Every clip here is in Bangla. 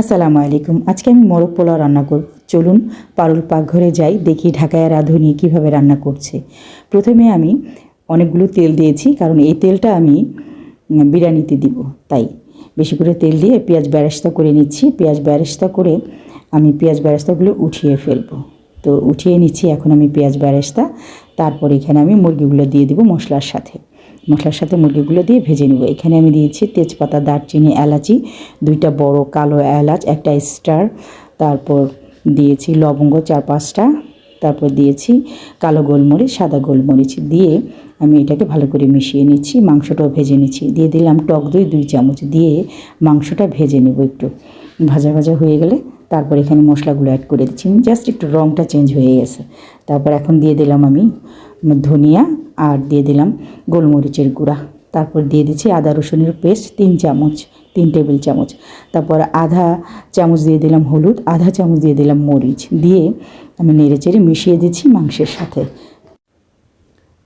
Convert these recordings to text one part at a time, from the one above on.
আসসালামু আলাইকুম। আজকে আমি মোরগ পোলাও রান্না করব চলুন পারুল পাকঘরে যাই, দেখি ঢাকায় রাঁধুনি কীভাবে রান্না করছে। প্রথমে আমি অনেকগুলো তেল দিয়েছি, কারণ এই তেলটা আমি বিরিয়ানিতে দিব, তাই। বেশি করে তেল দিয়ে পেঁয়াজ ব্যারেস্তা করে নিচ্ছি। পেঁয়াজ ব্যারেস্তা করে আমি পেঁয়াজ ব্যারেস্তাগুলো উঠিয়ে ফেলব। তো উঠিয়ে নিচ্ছি, এখন আমি পেঁয়াজ ব্যারেস্তা তারপর এখানে আমি মুরগিগুলো দিয়ে দিব মশলার সাথে। মশলার সাথে মুরগিগুলো দিয়ে ভেজে নেব। এখানে আমি দিয়েছি তেজপাতা, দারচিনি, এলাচি, দুইটা বড় কালো এলাচ, একটা স্টার, তারপর দিয়েছি লবঙ্গ চার পাঁচটা, তারপর দিয়েছি কালো গোলমরিচ, সাদা গোলমরিচ দিয়ে আমি এটাকে ভালো করে মিশিয়ে নিচ্ছি, মাংসটাও ভেজে নিচ্ছি। দিয়ে দিলাম টক দই দুই চামচ দিয়ে মাংসটা ভেজে নেব একটু। ভাজা ভাজা হয়ে গেলে তারপর এখানে মশলাগুলো অ্যাড করে দিচ্ছি। জাস্ট একটু রঙটা চেঞ্জ হয়ে গেছে। তারপর এখন দিয়ে দিলাম আমি ধনিয়া আর দিয়ে দিলাম গোলমরিচের গুঁড়া। তারপর দিয়ে দিচ্ছি আদা রসুনের পেস্ট, তিন চামচ, তিন টেবিল চামচ। তারপর আধা চামচ দিয়ে দিলাম হলুদ, আধা চামচ দিয়ে দিলাম মরিচ। দিয়ে আমি নেড়ে চেড়ে মিশিয়ে দিচ্ছি মাংসের সাথে।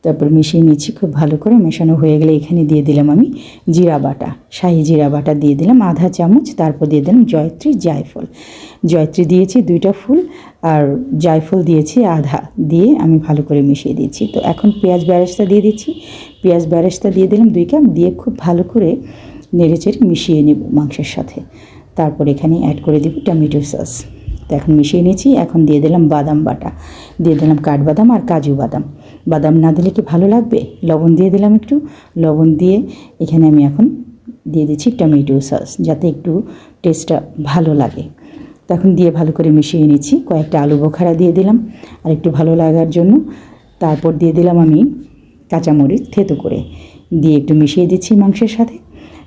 তারপর মিশিয়ে নিচ্ছি খুব ভালো করে মেশানো হয়ে গেলে এখানে দিয়ে দিলাম আমি জিরা বাটা, শাহি জিরা বাটা দিয়ে দিলাম, আধা চামচ, তারপর দিয়ে দিলাম জয়ত্রী জায়ফল। জয়ত্রী দিয়েছি দুইটা ফুল আর জায়ফল দিয়েছি আধা, দিয়ে আমি ভালো করে মিশিয়ে দিচ্ছি তো এখন পেঁয়াজ বেরেস্তা দিয়ে দিচ্ছি, পেঁয়াজ বেরেস্তা দিয়ে দিলাম দুই কাপ, দিয়ে খুব ভালো করে নেড়েচেড়ে মিশিয়ে নেব মাংসের সাথে। তারপর এখানে অ্যাড করে দেব টমেটো সস তো এখন মিশিয়ে নিয়েছি এখন দিয়ে দিলাম বাদাম বাটা। দিয়ে দিলাম কাঠবাদাম আর কাজু বাদাম। বাদাম না দিলে কি ভালো লাগবে? লবণ দিয়ে দিলাম একটু। লবণ দিয়ে এখানে আমি এখন দিয়ে দিচ্ছি টমেটো সস, যাতে একটু টেস্টটা ভালো লাগে। তখন দিয়ে ভালো করে মিশিয়ে নিচ্ছি। কয়েকটা আলু বোখারা দিয়ে দিলাম আর একটু ভালো লাগার জন্য। তারপর দিয়ে দিলাম আমি কাঁচামরিচ থেতো করে। দিয়ে একটু মিশিয়ে দিচ্ছি মাংসের সাথে।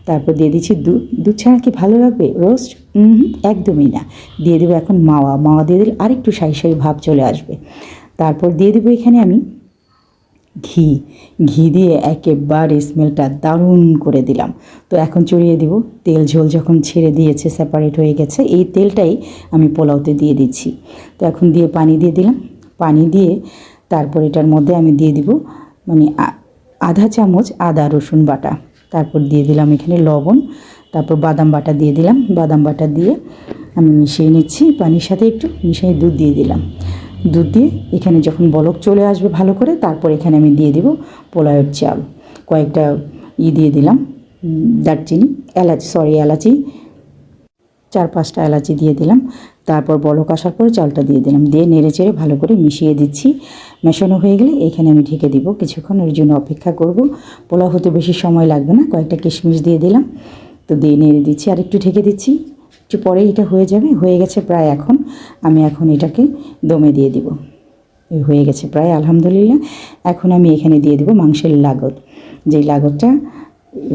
তারপর দিয়ে দিচ্ছি দুধ। দুধ ছাড়া কি ভালো লাগবে? রোস্ট? একদমই না। দিয়ে দেবো এখন মাওয়া। মাওয়া দিয়ে দিলে আরেকটু সাই সাই ভাব চলে আসবে। তারপর দিয়ে দেবো এখানে আমি ঘি। ঘি দিয়ে একেবারে স্মেলটা দারুণ করে দিলাম। তো এখন চড়িয়ে দিব। তেল ঝোল যখন ছেড়ে দিয়েছে সেপারেট হয়ে গেছে, এই তেলটাই আমি পোলাওতে দিয়ে দিচ্ছি। তো এখন দিয়ে পানি দিয়ে দিলাম। পানি দিয়ে তারপর এটার মধ্যে আমি দিয়ে দিব মানে আধা চামচ আদা রসুন বাটা। তারপর দিয়ে দিলাম এখানে লবণ। তারপর বাদাম বাটা দিয়ে দিলাম। বাদাম বাটা দিয়ে আমি মিশিয়ে নিচ্ছি। পানির সাথে একটু মিশিয়ে দুধ দিয়ে দিলাম। দুধ দিয়ে এখানে যখন বলক চলে আসবে ভালো করে, তারপর এখানে আমি দিয়ে দিব পোলাওয়ের চাল। কয়েকটা ই দিয়ে দিলাম দারচিনি, এলাচ সরি এলাচি। চার পাঁচটা এলাচি দিয়ে দিলাম। তারপর বলক আসার পরে চালটা দিয়ে দিলাম। দিয়ে নেড়ে চেড়ে ভালো করে মিশিয়ে দিচ্ছি। মেশানো হয়ে গেলে এখানে আমি ঢেকে দিব। কিছুক্ষণ এর জন্য অপেক্ষা করব। পোলাও হতে বেশি সময় লাগবে না। কয়েকটা কিশমিশ দিয়ে দিলাম। তো দিয়ে নেড়ে দিচ্ছি, আর একটু ঢেকে দিচ্ছি। একটু পরে এটা হয়ে যাবে, হয়ে গেছে প্রায় এখন। আমি এখন এটাকে দমে দিয়ে দিব। হয়ে গেছে প্রায়, আলহামদুলিল্লাহ। এখন আমি এখানে দিয়ে দিব মাংসের লাগত যেই লাগতটা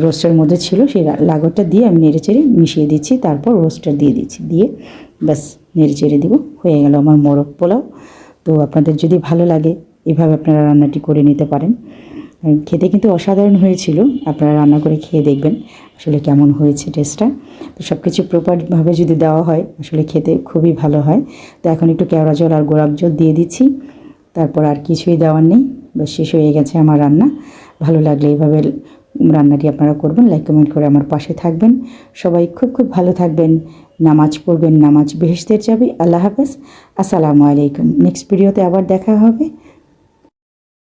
রোস্টের মধ্যে ছিল, সেই লাগতটা দিয়ে আমি নেড়ে চেড়ে মিশিয়ে দিচ্ছি, তারপর রোস্টটা দিয়ে দিচ্ছি। দিয়ে ব্যাস, নেড়ে চেড়ে দিব। হয়ে গেল আমার মোরগ পোলাও। তো আপনাদের যদি ভালো লাগে, এভাবে আপনারা রান্নাটি করে নিতে পারেন। খেতে কিন্তু অসাধারণ হয়েছিল। আপনারা রান্না করে খেয়ে দেখবেন আসলে কেমন হয়েছে টেস্টটা তো সব কিছু প্রপারভাবে যদি দেওয়া হয়, আসলে খেতে খুবই ভালো হয়। তো এখন একটু কেওড়া জল আর গোলাপ জল দিয়ে দিচ্ছি। তারপর আর কিছুই দেওয়ার নেই। বা শেষ হয়ে গেছে আমার রান্না। ভালো লাগলে এইভাবে রান্নাটি আপনারা করবেন। লাইক কমেন্ট করে আমার পাশে থাকবেন। সবাই খুব খুব ভালো থাকবেন। নামাজ পড়বেন, নামাজ বেহেস্তের যাবে আল্লাহ হাফেজ। আসসালামু আলাইকুম। নেক্সট ভিডিওতে আবার দেখা হবে।